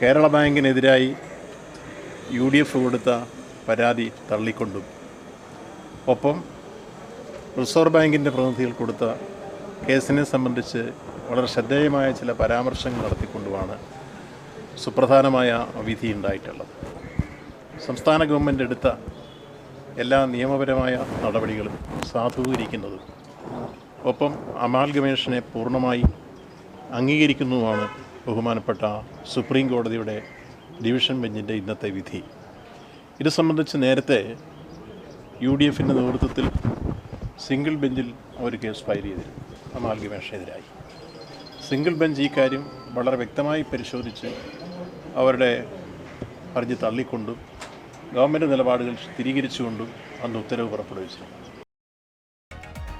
കേരള ബാങ്കിനെതിരായി U D F കൊടുത്ത പരാതി തള്ളിക്കൊണ്ടും. ഒപ്പം റിസർവ് ബാങ്കിന്റെ പ്രതിനിധികൾ കൊടുത്ത കേസിനെ സംബന്ധിച്ച് വളരെ ശ്രദ്ധേയമായ ചില പരാമർശങ്ങൾ നടത്തിക്കൊണ്ടുമാണ് സുപ്രധാനമായ വിധി ഉണ്ടായിട്ടുള്ളത്. സംസ്ഥാന ഗവൺമെന്റ് എടുത്ത എല്ലാ നിയമപരമായ നടപടികളും സാധൂകരിക്കുന്നതും ഒപ്പം അമാൽ അമാൽഗമേഷനെ പൂർണമായി അംഗീകരിക്കുന്നതുമാണ് ബഹുമാനപ്പെട്ട സുപ്രീം കോടതിയുടെ ഡിവിഷൻ ബെഞ്ചിന്റെ ഇന്നത്തെ വിധി. ഇത് സംബന്ധിച്ച് നേരത്തെ യു ഡി എഫിന്റെ നേതൃത്വത്തിൽ സിംഗിൾ ബെഞ്ചിൽ അവർ കേസ് ഫയൽ ചെയ്തിരുന്നു. അമാൽഗമേഷനെതിരായി. സിംഗിൾ ബെഞ്ച് ഈ കാര്യം വളരെ വ്യക്തമായി പരിശോധിച്ച് അവരുടെ ഹർജി തള്ളിക്കൊണ്ടും ഗവൺമെന്റ് നിലപാടുകൾ സ്ഥിരീകരിച്ചുകൊണ്ടും അന്ന് ഉത്തരവ് പുറപ്പെടുവിച്ചിരുന്നു.